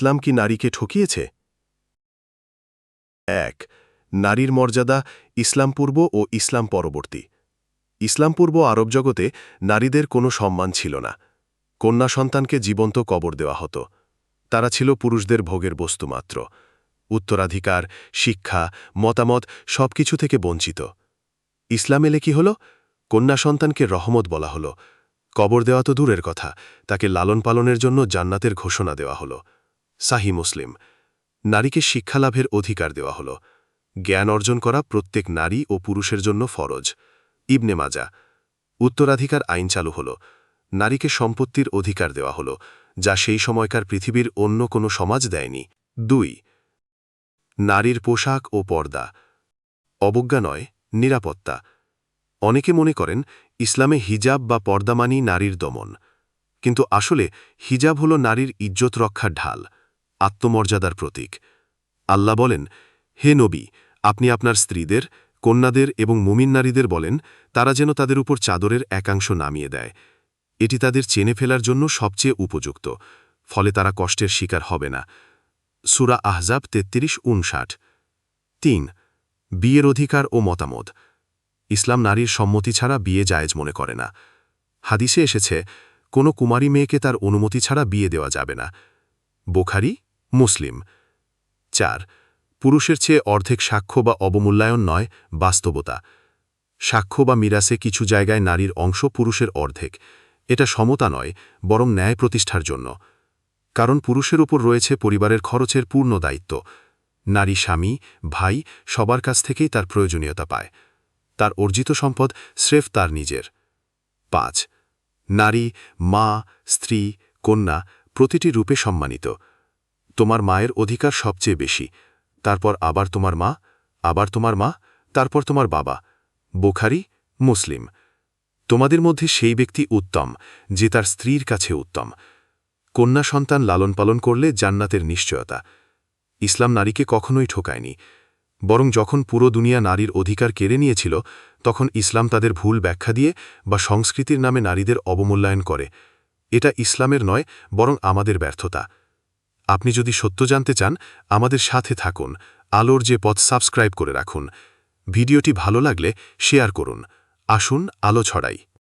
ইসলাম কি নারীকে ঠকিয়েছে? এক, নারীর মর্যাদা ইসলাম পূর্ব ও ইসলাম পরবর্তী। ইসলাম পূর্ব আরব জগতে নারীদের কোনো সম্মান ছিল না। কন্যা সন্তানকে জীবন্ত কবর দেওয়া হতো। তারা ছিল পুরুষদের ভোগের বস্তু মাত্র। উত্তরাধিকার, শিক্ষা, মতামত সবকিছু থেকে বঞ্চিত। ইসলাম এলে কি হল? কন্যা সন্তানকে রহমত বলা হল। কবর দেওয়া তো দূরের কথা। তাকে লালন পালনের জন্য জান্নাতের ঘোষণা দেওয়া হল। সাহি মুসলিম। নারীকে শিক্ষালাভের অধিকার দেওয়া হল। জ্ঞান অর্জন করা প্রত্যেক নারী ও পুরুষের জন্য ফরজ। ইবনে মাজা। উত্তরাধিকার আইন চালু হল। নারীকে সম্পত্তির অধিকার দেওয়া হল, যা সেই সময়কার পৃথিবীর অন্য কোনো সমাজ দেয়নি। দুই। নারীর পোশাক ও পর্দা। অবজ্ঞা নয়, নিরাপত্তা। অনেকে মনে করেন, ইসলামে হিজাব বা পর্দা মানি নারীর দমন। কিন্তু আসলে হিজাব হল নারীর ইজ্জত রক্ষার ঢাল। আত্মমর্যাদার প্রতীক। আল্লাহ বলেন, হে নবী, আপনি আপনার স্ত্রীদের, কন্যাদের এবং মুমিন নারীদের বলেন, তারা যেন তাদের উপর চাদরের একাংশ নামিয়ে দেয়। এটি তাদের চেনে ফেলার জন্য সবচেয়ে উপযুক্ত, ফলে তারা কষ্টের শিকার হবে না। সুরা আহজাব তেত্রিশ উনষাট তিন, বিয়ের অধিকার ও মতামত। ইসলাম নারীর সম্মতি ছাড়া বিয়ে জায়েজ মনে করে না। হাদিসে এসেছে, কোনো কুমারী মেয়েকে তার অনুমতি ছাড়া বিয়ে দেওয়া যাবে না। বোখারি মুসলিম। চার, পুরুষের চেয়ে অর্ধেক সাক্ষ্য বা অবমূল্যায়ন নয়, বাস্তবতা। সাক্ষ্য বা মিরাসে কিছু জায়গায় নারীর অংশ পুরুষের অর্ধেক। এটা সমতা নয়, বরং ন্যায় প্রতিষ্ঠার জন্য। কারণ পুরুষের উপর রয়েছে পরিবারের খরচের পূর্ণ দায়িত্ব। নারী স্বামী, ভাই সবার কাছ থেকেই তার প্রয়োজনীয়তা পায়। তার অর্জিত সম্পদ স্রেফ তার নিজের। পাঁচ, নারী, মা, স্ত্রী, কন্যা প্রতিটি রূপে সম্মানিত। তোমার মায়ের অধিকার সবচেয়ে বেশি। তারপর আবার তোমার মা, আবার তোমার মা, তারপর তোমার বাবা। বোখারি, মুসলিম। তোমাদের মধ্যে সেই ব্যক্তি উত্তম, যে তার স্ত্রীর কাছে উত্তম। কন্যা সন্তান লালন পালন করলে জান্নাতের নিশ্চয়তা। ইসলাম নারীকে কখনোই ঠকায়নি। বরং যখন পুরো দুনিয়া নারীর অধিকার কেড়ে নিয়েছিল, তখন ইসলাম তাদের ভুল ব্যাখ্যা দিয়ে বা সংস্কৃতির নামে নারীদের অবমূল্যায়ন করে। এটা ইসলামের নয়, বরং আমাদের ব্যর্থতা। আপনি যদি সত্য জানতে চান, আমাদের সাথে থাকুন। আলোর যে পথ সাবস্ক্রাইব করে রাখুন। ভিডিওটি ভালো লাগলে শেয়ার করুন। আসুন আলো ছড়াই।